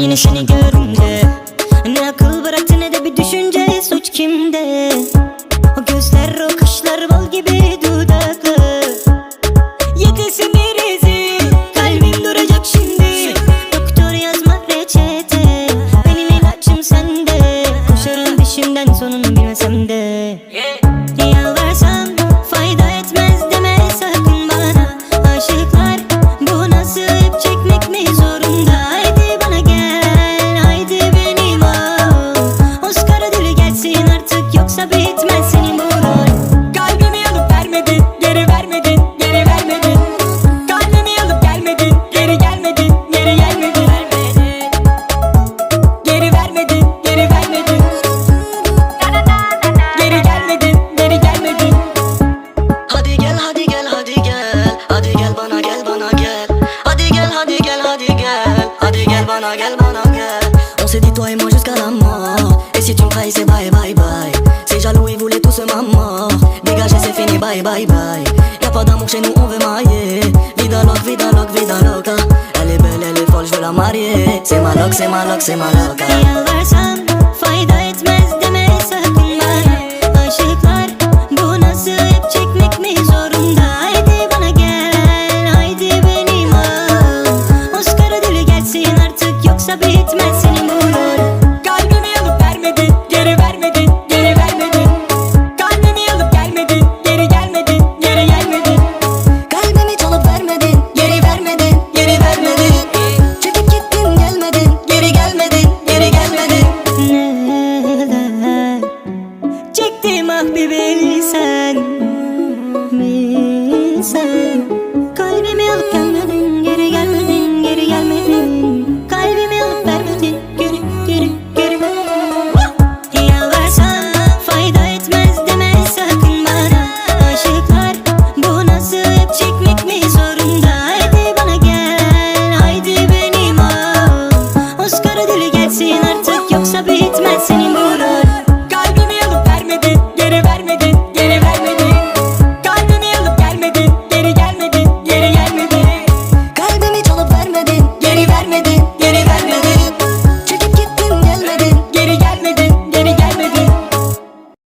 gülüşünü görünce Ne akıl bıraktı ne de bir düşünce Suç kimde? O gözler o kaşlar bal gibi dudaklı. Yakasın rezil Kalbim duracak şimdi. Doktor yazma reçete Benim ilaçım sende. Koşarım peşinden sonunu bilmesem de. Yalvarsam On s'est dit toi et moi jusqu'à la mort. Et si tu me trahis c'est bye bye bye. C'est jaloux ils voulaient tous ma mort. Dégagez c'est fini bye bye bye. Y'a pas d'amour chez nous on veut mailler Vida loc vida loc vida loca. Elle est belle elle est folle je veux la marier. C'est ma loc c'est ma loc c'est ma loca Ah bir bilsen Bilsen.